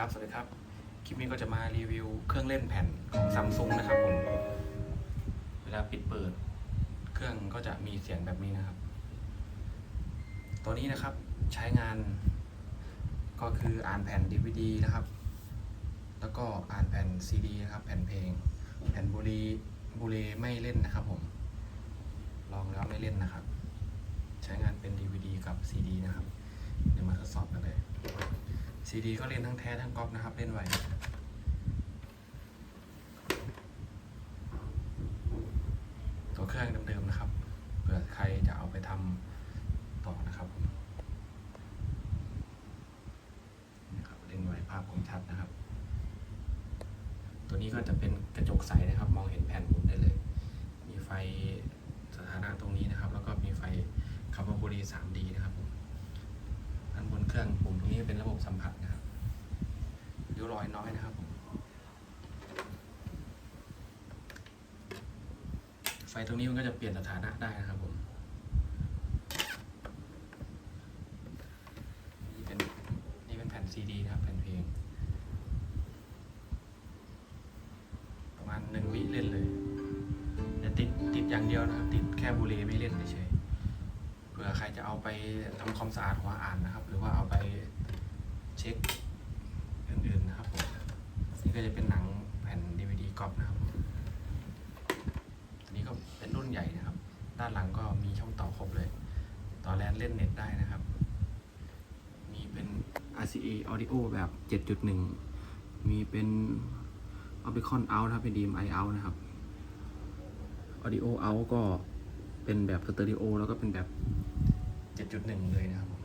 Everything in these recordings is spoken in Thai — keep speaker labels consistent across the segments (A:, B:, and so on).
A: ครับ สวัสดีครับ คลิปนี้ก็จะมารีวิวเครื่องเล่นแผ่นของซัมซุงนะครับผม เวลาปิดเปิด เครื่องก็จะมีเสียงแบบนี้นะครับ ตัวนี้นะครับใช้งาน ก็คืออ่านแผ่น DVD นะครับ แล้วก็อ่านแผ่น CD นะครับ แผ่นเพลง แผ่นบุรีบุรีไม่เล่นนะครับผม ลองแล้วไม่เล่นนะครับ ใช้งานเป็น DVD กับ CD นะครับ เดี๋ยวมาทดสอบกันเลย CD ก็เล่นทั้งแท้ทั้งก๊อปนะครับ เล่นไวตัวเครื่องเดิมๆนะครับเผื่อใครจะเอาไปทำต่อนะครับผมนี่ครับเล่นไวภาพคมชัดนะครับ ตัวนี้ก็จะเป็นกระจกใสนะครับ มองเห็นแผ่นหมุนได้เลย มีไฟสถานะตรงนี้นะครับ แล้วก็มีไฟคาร์บอนบุรี 3D นะครับผมอันบนเครื่องปุ่มตรงนี้เป็นระบบสัมผัสนะครับ อยน้อยนะครับ ไฟตรงนี้มันก็จะเปลี่ยนสถานะได้นะครับผมนี่เป็นนี่เป็นแผ่นซีดีนะครับแผ่นเพลง ประมาณหนึ่งวิเล่นเลยแต่ติดติดอย่างเดียวนะครับ ติดแค่บูเลไม่เล่นเฉยเผื่อใครจะเอาไปทำความสะอาดหัวอ่านนะครับ หรือว่าเอาไปเช็คอื่นๆนะครับผมนี่ ก็จะเป็นหนังแผ่น DVD กรอบนะครับ อันนี้ก็เป็นรุ่นใหญ่นะครับ ด้านหลังก็มีช่องต่อครบเลย ต่อแลนเล่นเน็ตได้นะครับ มีเป็น RCA Audio แบบ 7.1 มีเป็น Opticon out นะครับ เป็น DMI out นะครับ Audio out ก็เป็นแบบสเตอริโอแล้วก็เป็นแบบ 7.1 เลยนะครับผม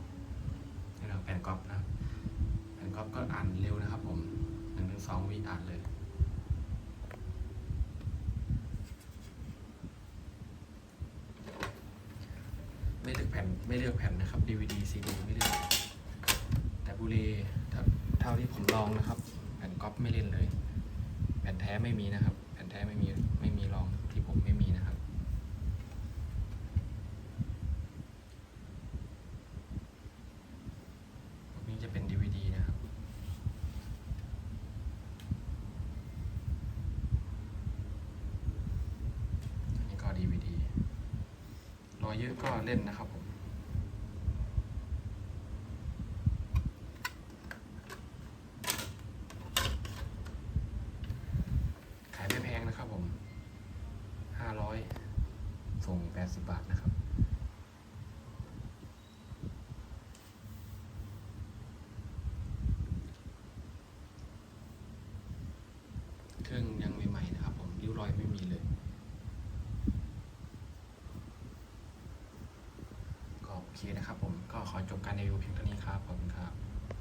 A: นี่เราแผ่นก๊อปนะครับ แผ่นก๊อปก็อ่านเร็วนะครับผม องวิอ่านเลย ไม่เลือกแผ่นไม่เลือกแผ่นนะครับ DVD CD ไม่เลือก แต่บุรีเท่าที่ผมลองนะครับ แผ่นก๊อปไม่เล่นเลย แผ่นแท้ไม่มีนะครับ แผ่นแท้ไม่มีไม่มีลองที่ผมไม่มีนะครับ พวกนี้จะเป็น DVD นะครับ อันนี้ก็ DVD ร อยเยอะก็เล่นนะครับผมขายไม่แพงนะครับผมห้าร้อยส่งแปดสิบบาทนะครับเครื่องยังใหม่ๆนะครับผมริ้วรอยไม่มีเลย ก็โอเค นะครับผมก็ขอจบการรีวิวเพียงเท่านี้ครับ ขอบคุณครับ